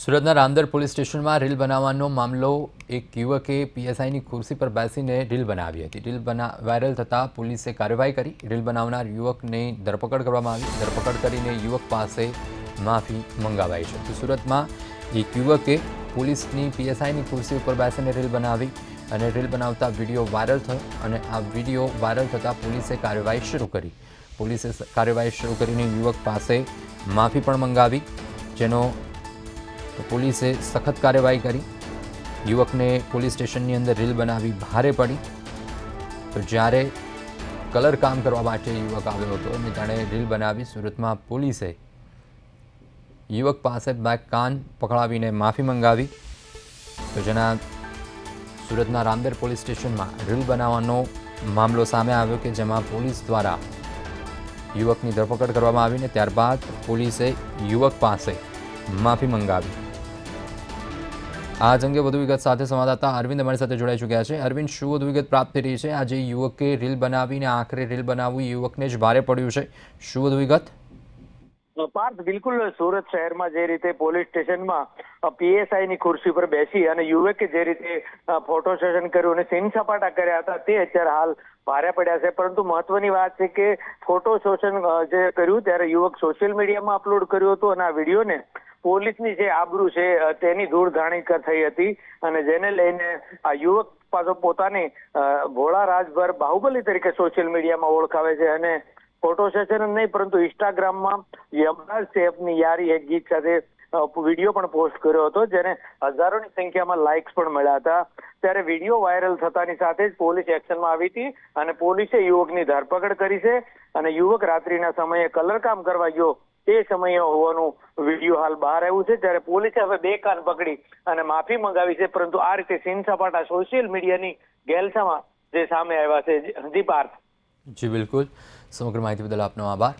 સુરતના રામદર પોલીસ સ્ટેશનમાં રીલ બનાવવાનો મામલો. એક યુવકે પીએસઆઈની ખુરશી પર બેસીને રીલ બનાવી હતી. રીલ બના, વાયરલ થતાં પોલીસે કાર્યવાહી કરી. રીલ બનાવનાર યુવકની ધરપકડ કરવામાં આવી. ધરપકડ કરીને યુવક પાસે માફી મંગાવાઈ છે. તો સુરતમાં એક યુવકે પોલીસની પીએસઆઈની ખુરશી ઉપર બેસીને રીલ બનાવી અને રીલ બનાવતા વીડિયો વાયરલ થયો અને આ વીડિયો વાયરલ થતાં પોલીસે કાર્યવાહી શરૂ કરી. પોલીસે કાર્યવાહી શરૂ કરીને યુવક પાસે માફી પણ મંગાવી, જેનો તો પોલીસે સખત કાર્યવાહી કરી. યુવકને પોલીસ સ્ટેશનની અંદર રીલ બનાવી ભારે પડી. તો જ્યારે કલર કામ કરવા માટે યુવક આવ્યો હતો અને તેણે રીલ બનાવી, સુરતમાં પોલીસે યુવક પાસે બેક કાન પકડાવીને માફી મંગાવી. તો જેના સુરતના રામદેર પોલીસ સ્ટેશનમાં રીલ બનાવવાનો મામલો સામે આવ્યો કે જેમાં પોલીસ દ્વારા યુવકની ધરપકડ કરવામાં આવીને ત્યારબાદ પોલીસે યુવક પાસે માફી મંગાવી. આજ અંગે વધુ વિગત સાથે સંવાદદાતા અરવિંદ અમારી સાથે જોડાઈ ચૂક્યા છે. અરવિંદ, શું વધુ વિગત પ્રાપ્ત થઈ રહી છે? આજે યુવકે રીલ બનાવીને આખરે રીલ બનાવવું યુવકને જ ભારે પડ્યું છે. શું વધુ વિગત? પાર્થ, બિલકુલ સુરત શહેરમાં જે રીતે પોલીસ સ્ટેશનમાં પીએસઆઈ ની ખુરશી પર બેસી અને યુવકે જે રીતે ફોટો સેશન કર્યું અને સીન સપાટા કર્યા હતા, તે અત્યારે હાલ ભારે પડ્યા છે. પરંતુ મહત્વની વાત છે કે ફોટો શોષણ જે કર્યું, ત્યારે યુવક સોશિયલ મીડિયામાં અપલોડ કર્યું હતું અને આ વિડીયોને પોલીસની જે આબરૂ છે તેની ધૂળધાણી થઈ હતી અને જેને લઈને આ યુવક પાછો પોતાને ભોળા રાજભર બાહુબલી તરીકે સોશિયલ મીડિયામાં ઓળખાવે છે અને ફોટો સેશન નહીં, પરંતુ ઇન્સ્ટાગ્રામમાં યમરાજ સેફની યારી એક ગીત સાથે વીડિયો પણ પોસ્ટ કર્યો હતો, જેને હજારોની સંખ્યામાં લાઇક્સ પણ મળ્યા હતા. ત્યારે વીડિયો વાયરલ થતાની સાથે જ પોલીસ એક્શનમાં આવી હતી અને પોલીસે યુવકની ધરપકડ કરી છે અને યુવક રાત્રિના સમયે કલર કામ કરવા ગયો તે સમયે હોવાનું વીડિયો હાલ બહાર આવ્યું છે ત્યારે પોલીસે હવે બે કાન પકડી અને માફી મંગાવી છે. પરંતુ આ રીતે સીન સપાટા સોશિયલ મીડિયાની ગેલસામાં જે સામે આવ્યા છે જી પાર્થ. જી, બિલકુલ. સમગ્ર માહિતી બદલ આપનો આભાર.